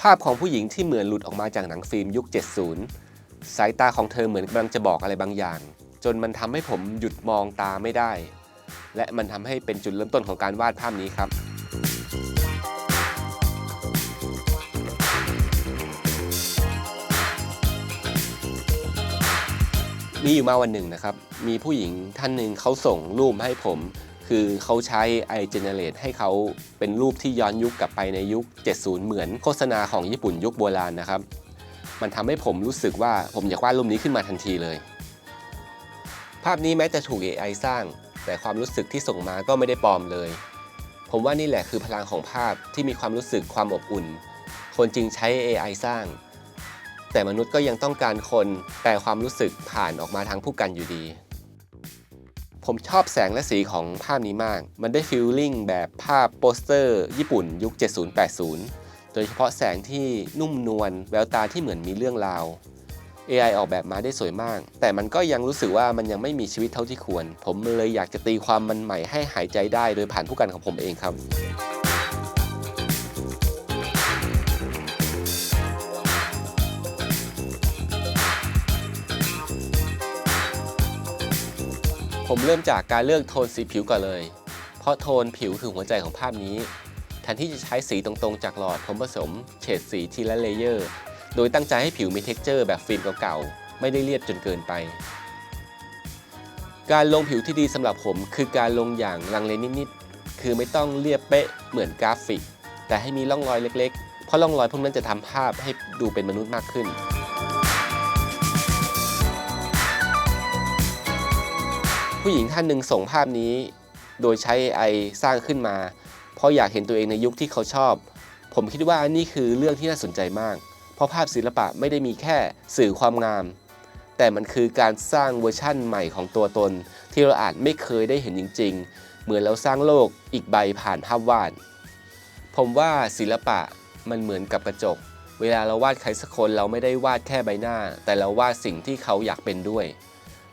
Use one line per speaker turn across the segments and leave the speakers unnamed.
ภาพของผู้หญิงที่เหมือนหลุดออกมาจากหนังฟิล์มยุค 70 สายตาของเธอเหมือนกำลังจะบอกอะไรบางอย่าง จนมันทำให้ผมหยุดมองตาไม่ได้ และมันทำให้เป็นจุดเริ่มต้นของการวาดภาพนี้ครับมีอยู่มาวันหนึ่งนะครับ มีผู้หญิงท่านหนึ่งเขาส่งรูปให้ผม คือเขาใช้ iGenerate ให้เขาเป็นรูปที่ย้อนยุคกลับไปในยุค 70 เหมือนโฆษณาของญี่ปุ่นยุคโบราณนะครับ มันทำให้ผมรู้สึกว่าผมอยากวาดรูปนี้ขึ้นมาทันทีเลย ภาพนี้แม้จะถูก AI สร้าง แต่ความรู้สึกที่ส่งมาก็ไม่ได้ปลอมเลย ผมว่านี่แหละคือพลังของภาพที่มีความรู้สึกความอบอุ่น คนจริงใช้ AI สร้าง แต่มนุษย์ก็ยังต้องการคนแปลความรู้สึกผ่านออกมาทางผู้กันอยู่ดี ผมชอบแสงและสีของภาพนี้มาก มันได้ฟิลลิ่งแบบภาพโปสเตอร์ญี่ปุ่นยุค 70-80 โดยเฉพาะแสงที่นุ่มนวลแววตาที่เหมือนมีเรื่องราว AI ออกแบบมาได้สวยมาก แต่มันก็ยังรู้สึกว่ามันยังไม่มีชีวิตเท่าที่ควร ผมเลยอยากจะตีความมันใหม่ให้หายใจได้โดยผ่านผู้กันของผมเองครับ ผมเริ่มจากการเลือกโทนสีผิวก่อนเลย เพราะโทนผิวคือหัวใจของภาพนี้ แทนที่จะใช้สีตรงๆจากหลอด ผมผสมเฉดสีทีละเลเยอร์ โดยตั้งใจให้ผิวมีเท็กเจอร์แบบฟิล์มเก่าๆ ไม่ได้เรียบจนเกินไป การลงผิวที่ดีสำหรับผมคือการลงอย่างลังเลนิดๆ คือไม่ต้องเรียบเป๊ะเหมือนกราฟิก แต่ให้มีร่องรอยเล็กๆ เพราะร่องรอยพวกนั้นจะทำภาพให้ดูเป็นมนุษย์มากขึ้น ผู้หญิงท่านหนึ่งส่งภาพนี้ โดยใช้ AI สร้างขึ้นมา เพราะอยากเห็นตัวเองในยุคที่เขาชอบ ผมคิดว่านี่คือเรื่องที่น่าสนใจมาก เพราะภาพศิลปะไม่ได้มีแค่สื่อความงาม แต่มันคือการสร้างเวอร์ชั่นใหม่ของตัวตน ที่เราอาจไม่เคยได้เห็นจริง ๆ เหมือนเราสร้างโลกอีกใบผ่านภาพวาด ผมว่าศิลปะมันเหมือนกับกระจก เวลาเราวาดใครสักคนเราไม่ได้วาดแค่ใบหน้า แต่เราวาดสิ่งที่เขาอยากเป็นด้วย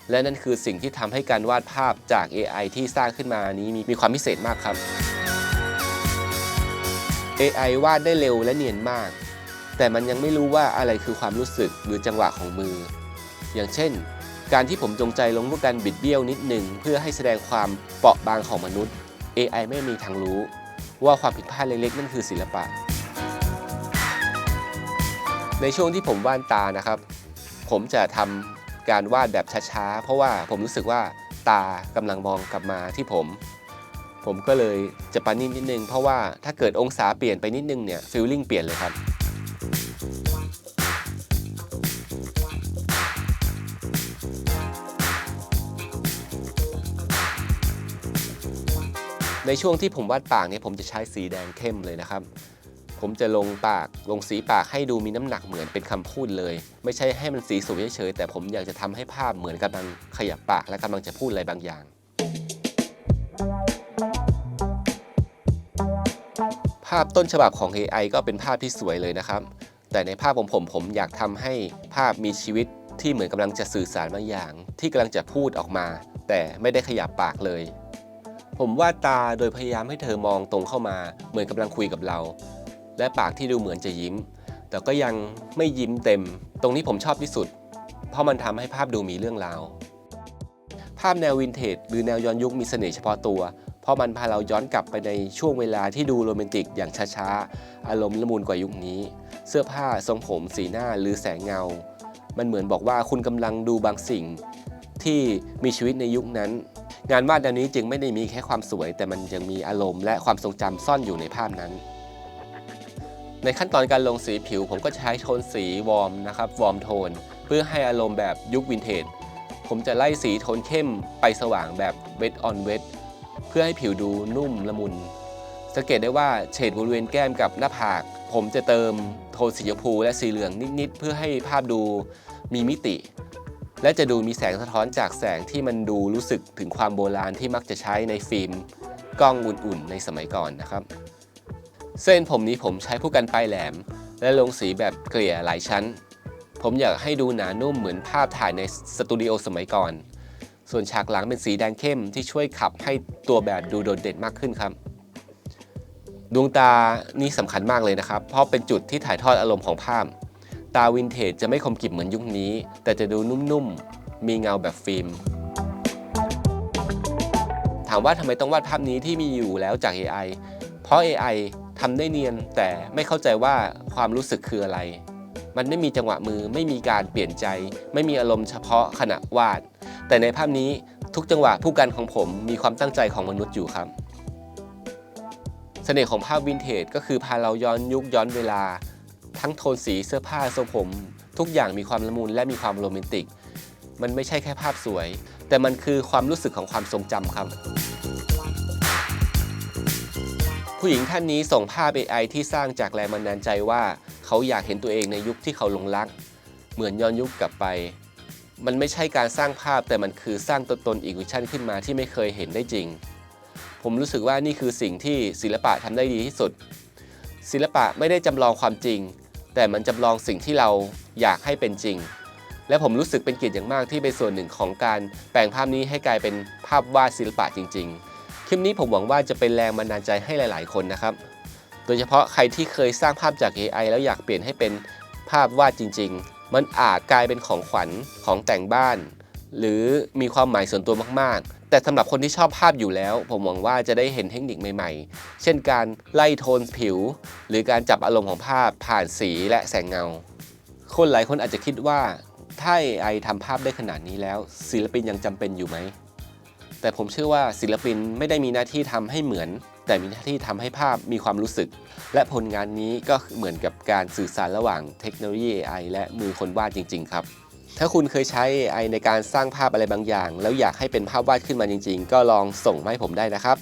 และนั่นคือสิ่งที่ทำให้การวาดภาพจาก AI ที่สร้างขึ้นมานี้มีมความพิเศษมากครับ AI วาดได้เร็วและเนียนมาก แต่มันยังไม่รู้ว่าอะไรคือความรู้สึกหรือจังหวะของมือ อย่างเช่น การที่ผมจงใจลงรูปการบิดเบี้ยวนิดหนึ่งเพื่อให้แสดงความเปราะบางของมนุษย์ AI ไม่มีทางรู้ ว่าความผิดพลาดเล็กๆนั่นคือศิลปะ ในช่วงที่ผมวาดตานะครับ ผมจะทำ การวาดแบบช้าๆ เพราะว่าผมรู้สึกว่าตากำลังมองกลับมาที่ผม ผมก็เลยจะปานิ่นิดนึง เพราะว่าถ้าเกิดองศาเปลี่ยนไปนิดนึงเนี่ยฟิลลิ่งเปลี่ยนเลยครับในช่วงที่ผมวาดปากเนี่ยผมจะใช้สีแดงเข้มเลยนะครับ ผมจะลงปากลงสีปากให้ดูมีน้ำหนักเหมือนเป็นคำพูดเลย ไม่ใช่ให้มันสีสวยเฉยๆแต่ผมอยากจะทำให้ภาพเหมือนกำลังขยับปากและกำลังจะพูดอะไรบางอย่าง ภาพต้นฉบับของ AI ก็เป็นภาพที่สวยเลยนะครับ แต่ในภาพของผมผมอยากทำให้ภาพมีชีวิตที่เหมือนกำลังจะสื่อสารบางอย่าง ที่กำลังจะพูดออกมา แต่ไม่ได้ขยับปากเลย ผมวาดตาโดยพยายามให้เธอมองตรงเข้ามา เหมือนกำลังคุยกับเรา และปากที่ดูเหมือนจะยิ้ม แต่ก็ยังไม่ยิ้มเต็ม ตรงนี้ผมชอบที่สุด เพราะมันทำให้ภาพดูมีเรื่องราว ภาพแนววินเทจหรือแนวย้อนยุคมีเสน่ห์เฉพาะตัว เพราะมันพาเราย้อนกลับไปในช่วงเวลาที่ดูโรแมนติกอย่างช้าๆ อารมณ์ละมุนกว่ายุคนี้ เสื้อผ้าทรงผมสีหน้าหรือแสงเงา มันเหมือนบอกว่าคุณกำลังดูบางสิ่ง ที่มีชีวิตในยุคนั้นงานวาดแนวนี้จึงไม่ได้มีแค่ความสวย แต่มันยังมีอารมณ์และความทรงจำซ่อนอยู่ในภาพนั้น ในขั้นตอนการลงสีผิว ผมก็ใช้โทนสีวอร์มนะครับวอร์มโทน เพื่อให้อารมณ์แบบยุควินเทจผมจะไล่สีโทนเข้มไปสว่างแบบเวทออนเวทเพื่อให้ผิวดูนุ่มละมุน สังเกตได้ว่าเฉดบริเวณแก้มกับหน้าผาก ผมจะเติมโทนสีชมพูและสีเหลืองนิดๆ เพื่อให้ภาพดูมีมิติ และจะดูมีแสงสะท้อนจากแสงที่มันดูรู้สึกถึงความโบราณที่มักจะใช้ในฟิล์มกล้องอุ่นๆ ในสมัยก่อนนะครับ เส้นผมนี้ผมใช้ผู้กันปลายแหลม และลงสีแบบเกลี่ยหลายชั้น ผมอยากให้ดูหนานุ่มเหมือนภาพถ่ายในสตูดิโอสมัยก่อน ส่วนฉากหลังเป็นสีแดงเข้มที่ช่วยขับให้ตัวแบบดูโดดเด่นมากขึ้นครับ ดวงตานี่สำคัญมากเลยนะครับ เพราะเป็นจุดที่ถ่ายทอดอารมณ์ของภาพ ตาวินเทจจะไม่คมกริบเหมือนยุคนี้ แต่จะดูนุ่มๆ มีเงาแบบฟิล์มถามว่าทำไมต้องวาดภาพนี้ที่มีอยู่แล้วจาก AI เพราะ AI ทำได้เนียนแต่ไม่เข้าใจว่าความรู้สึกคืออะไร มันไม่มีจังหวะมือไม่มีการเปลี่ยนใจ ไม่มีอารมณ์เฉพาะขณะวาด แต่ในภาพนี้ทุกจังหวะผู้กันของผมมีความตั้งใจของมนุษย์อยู่ครับเสน่ห์ของภาพวินเทจก็คือพาเราย้อนยุคย้อนเวลา ทั้งโทนสีเสื้อผ้าทรงผม ทุกอย่างมีความละมุนและมีความโรแมนติก มันไม่ใช่แค่ภาพสวย แต่มันคือความรู้สึกของความทรงจำครับ ผู้หญิงท่านนี้ส่งภาพ AI ที่สร้างจากแรงบันดาลใจว่า เขาอยากเห็นตัวเองในยุคที่เขาหลงรัก เหมือนย้อนยุคกลับไป มันไม่ใช่การสร้างภาพแต่มันคือสร้างตัวตนอีกวิชั่นขึ้นมาที่ไม่เคยเห็นได้จริง ผมรู้สึกว่านี่คือสิ่งที่ศิลปะทำได้ดีที่สุด ศิลปะไม่ได้จำลองความจริง แต่มันจำลองสิ่งที่เราอยากให้เป็นจริง และผมรู้สึกเป็นเกียรติอย่างมากที่เป็นส่วนหนึ่งของการแปลงภาพนี้ให้กลายเป็นภาพวาดศิลปะจริง ๆ คลิปนี้ผมหวังว่าจะเป็นแรงบันดาลใจให้หลาย ๆ คนนะครับ โดยเฉพาะใครที่เคยสร้างภาพจาก AI แล้วอยากเปลี่ยนให้เป็นภาพวาดจริง ๆ มันอาจกลายเป็นของขวัญของแต่งบ้าน หรือมีความหมายส่วนตัวมาก ๆ แต่สำหรับคนที่ชอบภาพอยู่แล้ว ผมหวังว่าจะได้เห็นเทคนิคใหม่ ๆ เช่นการไล่โทนผิว หรือการจับอารมณ์ของภาพผ่านสีและแสงเงา คนหลายคนอาจจะคิดว่าถ้า AI ทำภาพได้ขนาดนี้แล้ว ศิลปินยังจำเป็นอยู่ไหม แต่ผมเชื่อว่าศิลปินไม่ได้มีหน้าที่ทำให้เหมือน แต่มีหน้าที่ทำให้ภาพมีความรู้สึก และผลงานนี้ก็เหมือนกับการสื่อสารระหว่างเทคโนโลยี AI และมือคนวาดจริง ๆ ครับ ถ้าคุณเคยใช้ AI ในการสร้างภาพอะไรบางอย่าง แล้วอยากให้เป็นภาพวาดขึ้นมาจริง ๆ ก็ลองส่งมาให้ผมได้นะครับ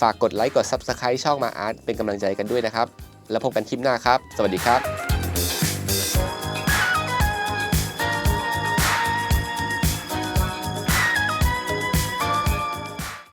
ฝากกดไลค์กด Subscribe ช่องมาอาร์ตเป็นกำลังใจกันด้วยนะครับ แล้วพบกันคลิปหน้าครับ สวัสดีครับ